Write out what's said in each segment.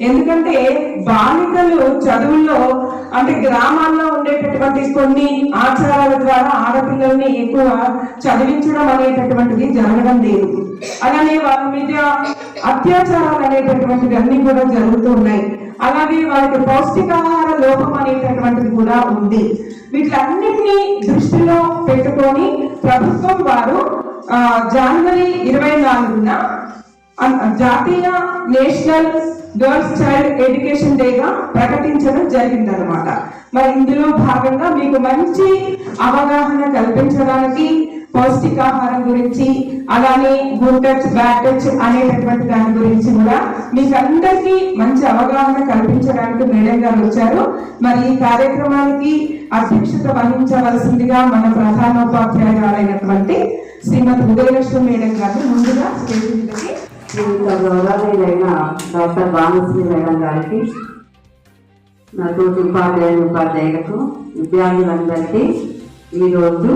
ఎందుకంటే బాలికలు చదువుల్లో అంటే గ్రామాల్లో ఉండేటటువంటి కొన్ని ఆచారాల ద్వారా ఆడపిల్లల్ని ఎక్కువ చదివించడం అనేటటువంటిది జరగడం లేదు. అలానే వాళ్ళ మీద అత్యాచారాలు అనేటటువంటివి అన్ని కూడా జరుగుతూ ఉన్నాయి. అలాగే వాళ్ళకి పౌష్టికాహార లోపం అనేటటువంటిది కూడా ఉంది. వీటన్నిటిని దృష్టిలో పెట్టుకొని ప్రభుత్వం వారు ఆ, జనవరి ఇరవై నాలుగున జాతీయ నేషనల్ గర్ల్స్ చైల్డ్ ఎడ్యుకేషన్ డేగా ప్రకటించడం జరిగిందనమాట మరి ఇందులో భాగంగా మీకు మంచి అవగాహన కల్పించడానికి పౌష్టికాహారం గురించి అలానే గుడ్ టచ్ బ్యాడ్ టచ్ అనేటటువంటి దాని గురించి కూడా మీకు అందరికీ మంచి అవగాహన కల్పించడానికి మేడం గారు వచ్చారు. మరి ఈ కార్యక్రమానికి అధ్యక్షత వహించవలసిందిగా మన ప్రధానోపాధ్యాయురాలైనటువంటి శ్రీమతి ఉదయలక్ష్మి మేడం గారిని ముందుగా స్టేజ్ మీదకి ఇంత గౌరవనీయులైన డాక్టర్ భానుశ్రీ మేడం గారికి నాకు ఉపాధ్యాయులు ఉపాధ్యాయులకు విద్యార్థులందరికీ ఈరోజు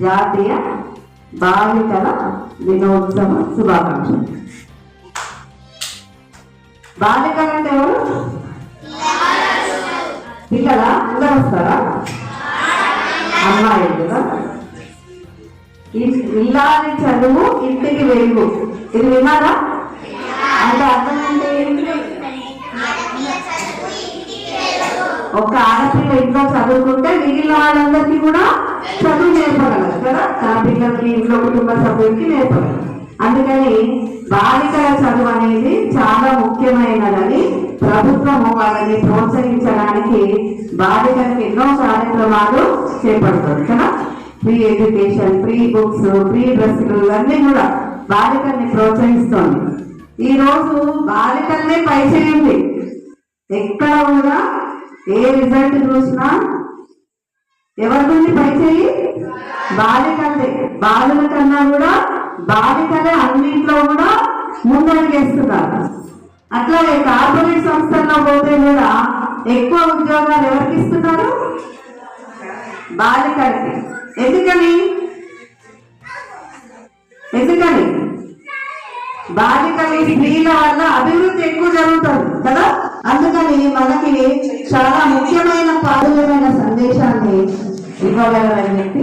జాతీయ బాలికల దినోత్సవ శుభాకాంక్షలు. బాలికలు అంటే ఎవరు? పిల్లల? అందరూ వస్తారా? అమ్మాయిలు కదా? ఇల్లాలి చదువు ఇంటికి వెలుగు. ఇది విన్నారా? అంటే అర్థం అంటే ఒక ఆడపిల్ల ఇంట్లో చదువుకుంటే మిగిలిన వాళ్ళందరికీ కూడా చదువు నేర్పగలరు కదా? తన పిల్లలకి ఇంట్లో కుటుంబ సభ్యులకి నేర్పగలరు అందుకని బాలికల చదువు అనేది చాలా ముఖ్యమైనదని ప్రభుత్వము వాళ్ళని ప్రోత్సహించడానికి బాలికలకు ఎన్నో కార్యక్రమాలు చేపడుతుంది కదా? Free education free books free డ్రెస్సులు ఇవన్నీ కూడా బాలికల్ని ప్రోత్సహిస్తోంది. ఈ రోజు బాలికల్నే పై చేయండి ఎక్కడ కూడా ఏ రిజల్ట్ చూసినా ఎవరిని పై చేయి బాలికలే బాలుల కన్నా కూడా బాలికలే అన్నింట్లో కూడా ముందడిగేస్తున్నారు అట్లాగే కార్పొరేట్ సంస్థల్లో పోతే కూడా ఎక్కువ ఉద్యోగాలు ఎవరికి ఇస్తున్నారు? బాలికలకి. ఎందుకని? ఎందుకని? బాలికలు స్త్రీల వల్ల అభివృద్ధి ఎక్కువ జరుగుతుంది కదా? అందుకని మనకి చాలా ముఖ్యమైన పాదమైన సందేశాన్ని ఇవ్వగలరని చెప్పి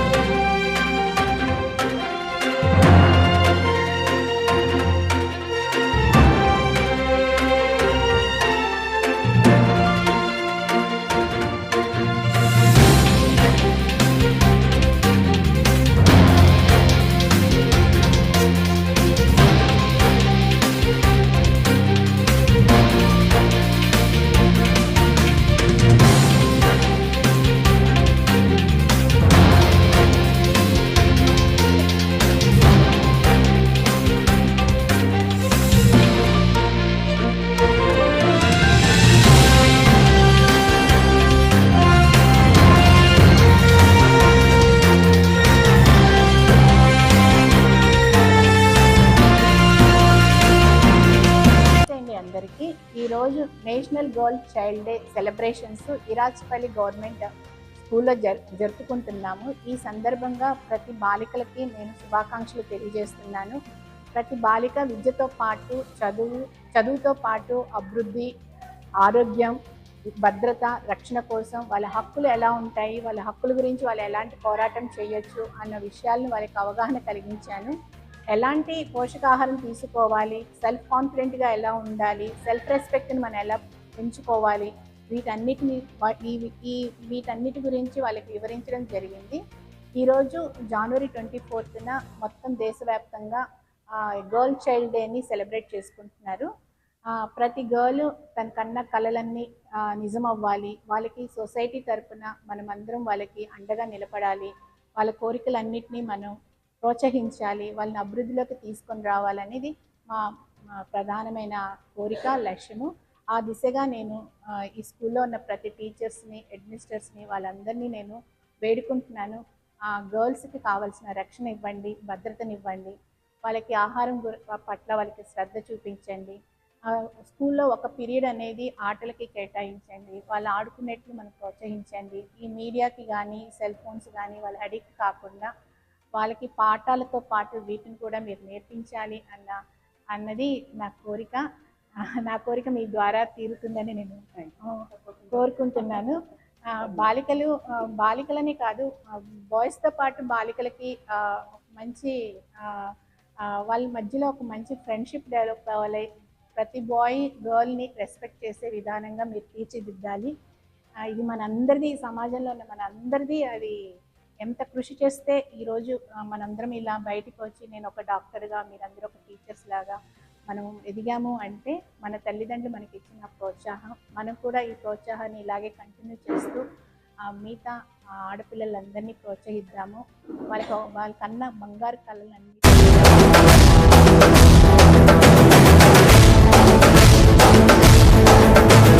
national girl child day celebrations Irajpalli government స్కూల్లో జరు జరుపుకుంటున్నాము. ఈ సందర్భంగా ప్రతి బాలికలకి నేను శుభాకాంక్షలు తెలియజేస్తున్నాను. ప్రతి బాలిక విద్యతో పాటు చదువు చదువుతో పాటు అభివృద్ధి ఆరోగ్యం భద్రత రక్షణ కోసం వాళ్ళ హక్కులు ఎలా ఉంటాయి వాళ్ళ హక్కుల గురించి వాళ్ళు ఎలాంటి పోరాటం చేయొచ్చు అన్న విషయాలను వాళ్ళకి అవగాహన కలిగించాను. ఎలాంటి పోషకాహారం తీసుకోవాలి? సెల్ఫ్ కాన్ఫిడెంట్గా ఎలా ఉండాలి? సెల్ఫ్ రెస్పెక్ట్ని మనం ఎలా పెంచుకోవాలి? వీటన్నిటిని ఈ వీటన్నిటి గురించి వాళ్ళకి వివరించడం జరిగింది. ఈరోజు జనవరి ట్వంటీ ఫోర్త్న మొత్తం దేశవ్యాప్తంగా గర్ల్ చైల్డ్ డేని సెలబ్రేట్ చేసుకుంటున్నారు. ప్రతి గర్ల్ తన కన్న కళలన్నీ నిజం అవ్వాలి వాళ్ళకి సొసైటీ తరపున మనమందరం వాళ్ళకి అండగా నిలబడాలి. వాళ్ళ కోరికలన్నింటినీ మనం ప్రోత్సహించాలి వాళ్ళని అభివృద్ధిలోకి తీసుకొని రావాలనేది మా ప్రధానమైన కోరిక లక్ష్యము. ఆ దిశగా నేను ఈ స్కూల్లో ఉన్న ప్రతి టీచర్స్ని అడ్మినిస్టర్స్ని వాళ్ళందరినీ నేను వేడుకుంటున్నాను. ఆ గర్ల్స్కి కావాల్సిన రక్షణ ఇవ్వండి భద్రతనివ్వండి వాళ్ళకి ఆహారం గుర- పట్ల వాళ్ళకి శ్రద్ధ చూపించండి. స్కూల్లో ఒక పీరియడ్ అనేది ఆటలకి కేటాయించండి వాళ్ళు ఆడుకునేట్లు మనం ప్రోత్సహించండి. ఈ మీడియాకి కానీ సెల్ ఫోన్స్ కానీ వాళ్ళు అడిక్ట్ కాకుండా వాళ్ళకి పాఠాలతో పాటు వీటిని కూడా మీరు నేర్పించాలి అన్న అన్నది నా కోరిక. నా కోరిక మీ ద్వారా తీరుతుందని నేను కోరుకుంటున్నాను. బాలికలు బాలికలని కాదు బాయ్స్తో పాటు బాలికలకి మంచి వాళ్ళ మధ్యలో ఒక మంచి ఫ్రెండ్షిప్ డెవలప్ కావాలి ప్రతి బాయ్ గర్ల్ని రెస్పెక్ట్ చేసే విధానంగా మీరు తీర్చిదిద్దాలి. ఇది మనందరిది సమాజంలో ఉన్న మనందరిది అది ఎంత కృషి చేస్తే ఈరోజు మనందరం ఇలా బయటికి వచ్చి నేను ఒక డాక్టర్గా మీరందరూ ఒక టీచర్స్ లాగా మనం ఎదిగాము అంటే మన తల్లిదండ్రులు మనకి ఇచ్చిన ప్రోత్సాహం. మనం కూడా ఈ ప్రోత్సాహాన్ని ఇలాగే కంటిన్యూ చేస్తూ ఆ, మిగతా ఆడపిల్లలందరినీ ప్రోత్సహిద్దాము. వాళ్ళకి వాళ్ళకన్నా బంగారు కళలన్నీ